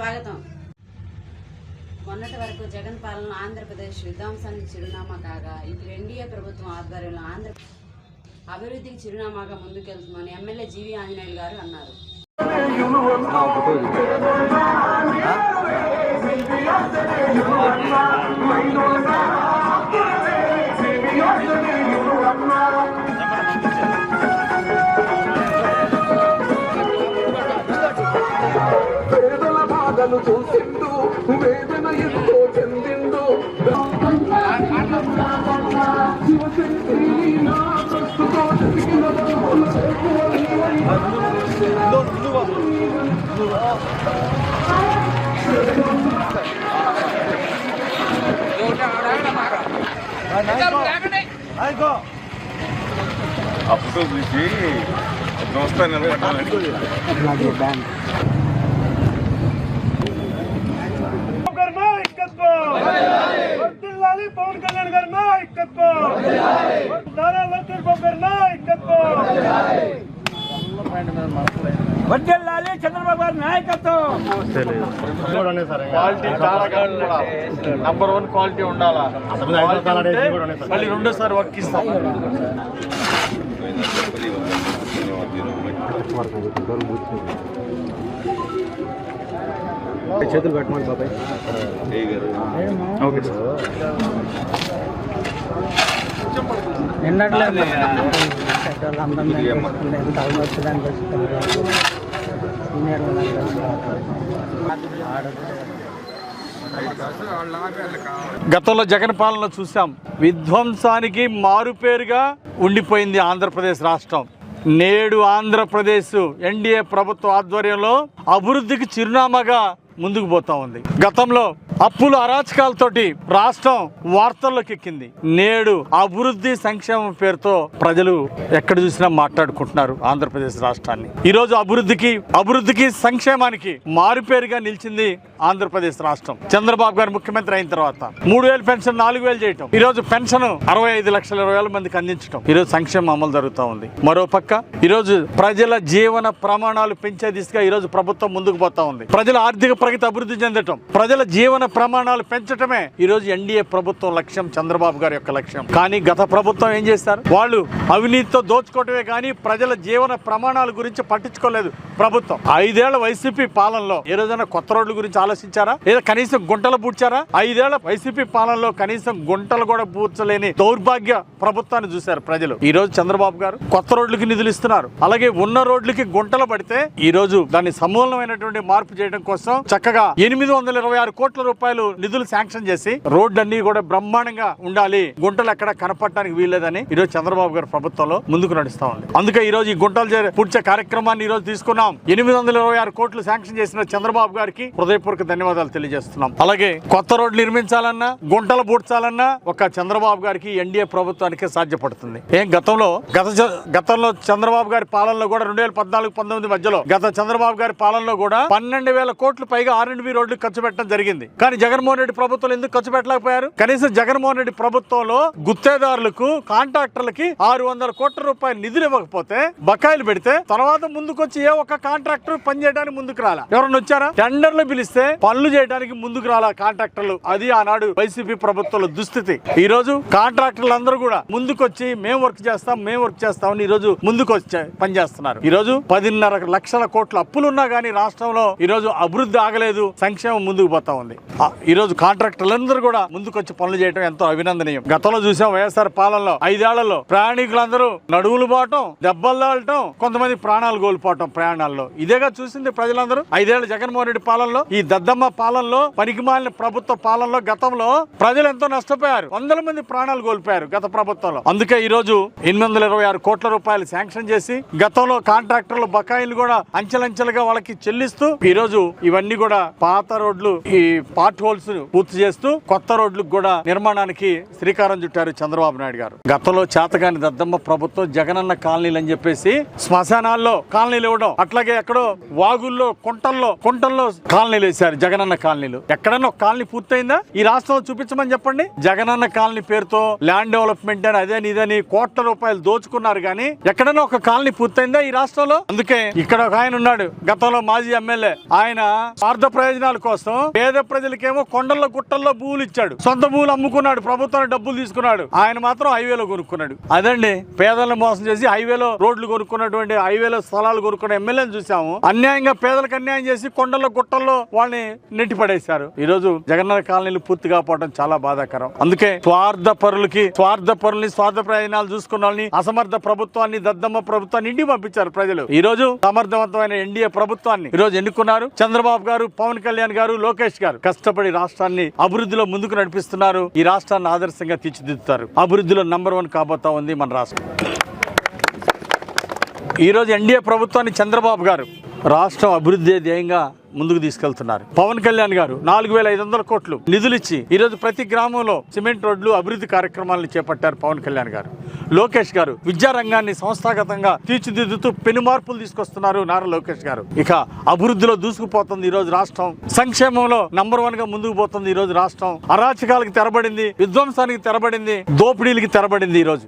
స్వాగతం. మొన్నటి వరకు జగన్ పాలన ఆంధ్రప్రదేశ్ విధ్వంసానికి చిరునామా కాగా ఇప్పుడు ఎన్డీఏ ప్రభుత్వం ఆధ్వర్యంలో ఆంధ్ర అభివృద్ధికి చిరునామాగా ముందుకెళ్తుందని ఎమ్మెల్యే జీవి ఆంజనేయులు గారు అన్నారు. పేదల చూసిండు వేదన ఎంతో చెందిండు. ఫోటో చూసి నమస్కారం నిలబెట్టాలని గారి నాయకత్వం వర్ధిల్లాలి పవన్ కళ్యాణ్ గారి నాయకత్వం నారా లోకేష్ బాబు గారి నాయకత్వం వర్ధిల్లాలి చంద్రబాబు గారి నాయకత్వం క్వాలిటీ చాలా నంబర్ వన్ క్వాలిటీ ఉండాలా మళ్ళీ రెండోసారి వర్క్ ఇస్తాం. చేతులు కట్టమని బాబాయ్. Okay sir. నిన్నట్లేదు ఎంత గతంలో జగన్ పాలన చూసాం. విధ్వంసానికి మారుపేరుగా ఉండిపోయింది ఆంధ్రప్రదేశ్ రాష్ట్రం. నేడు ఆంధ్రప్రదేశ్ ఎన్డీఏ ప్రభుత్వ ఆధ్వర్యంలో అభివృద్ధికి చిరునామాగా ముందుకు పోతా ఉంది. గతంలో అప్పుల అరాచకాలతోటి రాష్ట్రం వార్తల్లోకి ఎక్కింది నేడు అభివృద్ధి సంక్షేమం పేరుతో ప్రజలు ఎక్కడ చూసినా మాట్లాడుకుంటున్నారు ఆంధ్రప్రదేశ్ రాష్ట్రాన్ని. ఈరోజు అభివృద్ధికి అభివృద్ధికి సంక్షేమానికి మారుపేరుగా నిలిచింది ఆంధ్రప్రదేశ్ రాష్ట్రం. చంద్రబాబు గారు ముఖ్యమంత్రి అయిన తర్వాత మూడు వేలు పెన్షన్ నాలుగు వేలు చేయటం. ఈ రోజు పెన్షన్ అరవై ఐదు లక్షల ఇరవై వేల మందికి అందించడం ఈ రోజు సంక్షేమం అమలు జరుగుతూ ఉంది. మరో పక్క ఈ రోజు ప్రజల జీవన ప్రమాణాలు పెంచే దిశగా ఈ రోజు ప్రభుత్వం ముందుకు పోతా ఉంది. ప్రజల ఆర్థిక ప్రగతి అభివృద్ధి చెందటం ప్రజల జీవన ప్రమాణాలు పెంచటమే ఈ రోజు ఎన్డీఏ ప్రభుత్వం లక్ష్యం చంద్రబాబు గారి యొక్క లక్ష్యం. కానీ గత ప్రభుత్వం ఏం చేస్తారు వాళ్ళు అవినీతితో దోచుకోవటమే కానీ ప్రజల జీవన ప్రమాణాల గురించి పట్టించుకోలేదు ప్రభుత్వం. ఐదేళ్ళ వైసీపీ పాలనలో ఏ రోజైనా కొత్త రోడ్ల గురించి ఆలోచించారా? లేదా కనీసం గుంటలు పూడ్చారా? ఐదేళ్ళ వైసీపీ పాలనలో కనీసం గుంటలు కూడా పూడ్చలేని దౌర్భాగ్య ప్రభుత్వాన్ని చూశారు ప్రజలు. ఈ రోజు చంద్రబాబు గారు కొత్త రోడ్లకి నిధులు ఇస్తున్నారు. అలాగే ఉన్న రోడ్లకి గుంటలు పడితే ఈ రోజు దాన్ని సమూలమైనటువంటి మార్పు చేయడం కోసం చక్కగా ఎనిమిది వందల ఇరవై ఆరు కోట్ల రూపాయలు నిధులు శాంక్షన్ చేసి రోడ్లన్నీ కూడా బ్రహ్మాండంగా ఉండాలి. గుంటలు ఎక్కడ కనపడటానికి వీల్లేదని ఈ రోజు చంద్రబాబు గారు ప్రభుత్వంలో ముందుకు నడుస్తా ఉంది. అందుకే ఈ రోజు ఈ గుంటలు చే- పూడ్చే కార్యక్రమాన్ని ఈ రోజు తీసుకున్నాం. ఎనిమిది వందల ఇరవై ఆరు కోట్లు శాంక్షన్ చేసిన చంద్రబాబు గారికి హృదయపూర్వక ధన్యవాదాలు తెలియజేస్తున్నాం. అలాగే కొత్త రోడ్లు నిర్మించాలన్నా గుంటలు పూడ్చాలన్నా ఒక చంద్రబాబు గారికి ఎన్డీఏ ప్రభుత్వానికి సాధ్యపడుతుంది. ఏం గతంలో? గత గతంలో చంద్రబాబు గారి పాలనలో కూడా రెండు వేల పద్నాలుగు పంతొమ్మిది మధ్యలో గత చంద్రబాబు గారి పాలనలో కూడా పన్నెండు వేల కోట్లు పైగా ఆర్ అండ్ బి రోడ్లు ఖర్చు పెట్టడం జరిగింది. కానీ జగన్మోహన్ రెడ్డి ప్రభుత్వం ఎందుకు ఖర్చు పెట్టలేకపోయారు? కనీసం జగన్మోహన్ రెడ్డి ప్రభుత్వంలో గుత్తేదారులకు కాంట్రాక్టర్లకి ఆరు వందల కోట్ల రూపాయలు నిధులు ఇవ్వకపోతే బకాయిలు పెడితే తర్వాత ముందుకొచ్చి ఏ ఒక్క కాంట్రాక్టర్ పని చేయడానికి ముందుకు రాలా? ఎవరన్నా వచ్చారా? టెండర్లు పిలిస్తే పనులు చేయడానికి ముందుకు రాలా కాంట్రాక్టర్లు. అది ఆనాడు వైసీపీ ప్రభుత్వం దుస్థితి. ఈ రోజు కాంట్రాక్టర్లు అందరూ కూడా ముందుకొచ్చి మేము వర్క్ చేస్తాం మేము వర్క్ చేస్తామని ఈ రోజు ముందుకు వచ్చి పనిచేస్తున్నారు ఈ రోజు పదిన్నర లక్షల కోట్ల అప్పులున్నా గానీ రాష్ట్రంలో ఈ రోజు అభివృద్ధి ఆగలేదు సంక్షేమం ముందుకు పోతా ఉంది. ఈ రోజు కాంట్రాక్టర్లందరూ కూడా ముందుకొచ్చి పనులు చేయడం ఎంతో అభినందనీయం. గతంలో చూసాం వైఎస్ఆర్ పాలనలో ఐదేళ్ళలో ప్రయాణికులందరూ నడువులు పోవటం దెబ్బలు తాగటం కొంతమంది ప్రాణాలు కోల్పోవటం ప్రయాణాల్లో. ఇదేగా చూసింది ప్రజలందరూ. ఐదేళ్ళ జగన్మోహన్ రెడ్డి పాలనలో ఈ దద్దమ్మ పాలనలో పనికిమాలిన ప్రభుత్వ పాలనలో గతంలో ప్రజలు ఎంతో నష్టపోయారు. వందల మంది ప్రాణాలు కోల్పోయారు గత ప్రభుత్వంలో. అందుకే ఈ రోజు ఎనిమిది వందల ఇరవై ఆరు కోట్ల రూపాయలు శాంక్షన్ చేసి గతంలో కాంట్రాక్టర్లు బకాయిలు కూడా అంచెలంచెలుగా వాళ్ళకి చెల్లిస్తూ ఈ రోజు ఇవన్నీ కూడా పాత రోడ్లు ఈ పార్ట్ హోల్స్ పూర్తి చేస్తూ కొత్త రోడ్లకు కూడా నిర్మాణానికి శ్రీకారం చుట్టారు చంద్రబాబు నాయుడు గారు. గతంలో చేతగాని దద్దమ్మ ప్రభుత్వం జగనన్న కాలనీలు అని చెప్పేసి శ్మశానాల్లో కాలనీలు ఇవ్వడం అట్లాగే ఎక్కడో వాగుల్లో కుంటల్లో కుంటల్లో కాలనీలు వేసి జగనన్న కాలనీలు. ఎక్కడన్నా ఒక కాలనీ పూర్తయిందా? ఈ రాష్ట్రంలో చూపించమని చెప్పండి. జగనన్న కాలనీ పేరుతో ల్యాండ్ డెవలప్మెంట్ అని అదే ఇదని కోట్ల రూపాయలు దోచుకున్నారు కానీ ఎక్కడన్నా ఒక కాలనీ పూర్తయిందా ఈ రాష్ట్రంలో? అందుకే ఇక్కడ ఒక ఆయన ఉన్నాడు గతంలో మాజీ ఎమ్మెల్యే. ఆయన స్వార్థ ప్రయోజనాల కోసం పేద ప్రజలకేమో కొండల్లో గుట్టల్లో భూములు ఇచ్చాడు. సొంత భూములు అమ్ముకున్నాడు ప్రభుత్వం డబ్బులు తీసుకున్నాడు. ఆయన మాత్రం హైవేలో కొనుక్కున్నాడు. అదండి పేదలను మోసం చేసి హైవేలో రోడ్లు కొనుక్కున్నటువంటి హైవేలో స్థలాలు కొనుక్కున్న ఎమ్మెల్యేని చూసాము. అన్యాయంగా పేదలకు అన్యాయం చేసి కొండల్లో గుట్టల్లో వాళ్ళని నెట్టి పడేశారు ఈ రోజు జగన్నాథ కాలనీలు పూర్తిగా పోవడం చాలా బాధాకరం. అందుకే స్వార్థ పరులకి స్వార్థ పరుల్ని స్వార్థ ప్రయోజనాలు చూసుకున్న వాళ్ళని అసమర్థ ప్రభుత్వాన్ని దద్దమ్మ ప్రభుత్వాన్ని ఇంటికి పంపించారు ప్రజలు. ఈ రోజు సమర్థవంతమైన ఎన్డీఏ ప్రభుత్వాన్ని ఈ రోజు ఎన్నుకున్నారు. చంద్రబాబు గారు పవన్ కళ్యాణ్ గారు లోకేష్ గారు కష్టపడి రాష్ట్రాన్ని అభివృద్ధిలో ముందుకు నడిపిస్తున్నారు. ఈ రాష్ట్రాన్ని ఆదర్శంగా తీర్చిదిద్దుతారు. అభివృద్ధిలో నంబర్ వన్ కాబోతా ఉంది మన రాష్ట్రం. ఈరోజు ఎన్డీఏ ప్రభుత్వాన్ని చంద్రబాబు గారు రాష్ట్రం అభివృద్ధి ధ్యేయంగా ముందుకు తీసుకెళ్తున్నారు. పవన్ కళ్యాణ్ గారు నాలుగు వేల ఐదు వందల కోట్లు నిధులిచ్చి ఈరోజు ప్రతి గ్రామంలో సిమెంట్ రోడ్లు అభివృద్ధి కార్యక్రమాలను చేపట్టారు పవన్ కళ్యాణ్ గారు. లోకేష్ గారు విద్యా రంగాన్ని సంస్థాగతంగా తీర్చిదిద్దుతూ పెను మార్పులు తీసుకొస్తున్నారు నారా లోకేష్ గారు. ఇక అభివృద్ధిలో దూసుకుపోతుంది ఈ రోజు రాష్ట్రం. సంక్షేమంలో నంబర్ వన్గా ముందుకు పోతుంది ఈ రోజు రాష్ట్రం. అరాచకాలకు తెరబడింది విధ్వంసానికి తెరబడింది దోపిడీలకి తెరబడింది ఈ రోజు